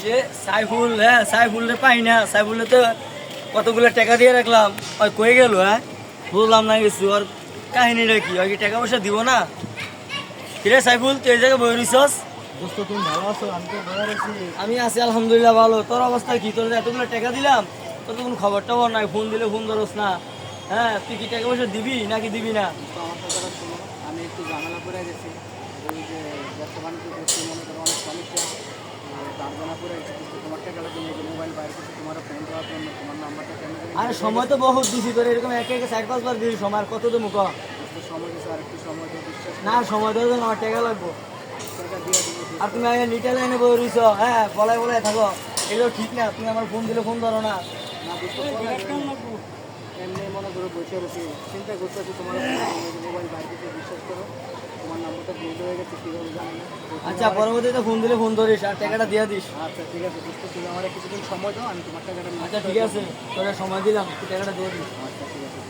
সে সাইফুল হ্যাঁ সাইফুলরে পাই না। সাইফুলে তো কতগুলো টাকা দিয়ে রাখলাম। ওই কয়ে গেল হ্যাঁ? বুঝলাম না কিছু আর কাহিনীটা কি ওই টাকা পয়সা দিব না? কিরে সাইফুল তুই এই জায়গায় বই রইছস? দোস্ত তুমি ভালো আছো? আমি তো ভালো আছি। আমি আছি আলহামদুলিল্লাহ ভালো। তোর অবস্থা কি? তোর যে এতগুলো টাকা দিলাম তোর তো কোনো খবর টবর নাই। ফোন দিলে ফোন ধরস না। হ্যাঁ তুই কি টাকা পয়সা দিবি নাকি দিবি না? আমি একটু ঝামেলা করে গেছি। ওই যে ব্যবসা বাণিজ্য করছি মনে করো অনেক সমস্যা। তার জানা করে তোমার টাকাটা তুমি যে মোবাইল বাইর করছি তোমার ফোন দেওয়ার জন্য তোমার নাম্বারটা কেন আরে সময় তো বহুত দিছি তোর এরকম একে একে চার পাঁচবার দিবি সময় কত দেবো ক একটু সময় আর একটু বিশ্বাস না সময় দেওয়ার জন্য আমার টাকা লাগবো। আর তুমি আগে নিটে লাইনে বই রইছ হ্যাঁ বলাই বলাই থাকো। এগুলো ঠিক না তুমি আমার ফোন দিলে ফোন ধরো না। না এমনি মনে করো বসে রয়েছি চিন্তা করতেছি তোমার মোবাইল বাইর করতে বিশ্বাস করো তোমার নাম্বারটা ভুল হয়ে গেছে কীভাবে জানি না আচ্ছা পরবর্তীতে ফোন দিলে ফোন ধরিস আর টাকাটা দিয়ে দিস। আচ্ছা ঠিক আছে বুঝতে তুমি আমার কিছুদিন সময় দাও আমি তোমার টাকাটা আচ্ছা ঠিক আছে তোরা সময় দিলাম টাকাটা দিয়ে দিস। আচ্ছা ঠিক আছে।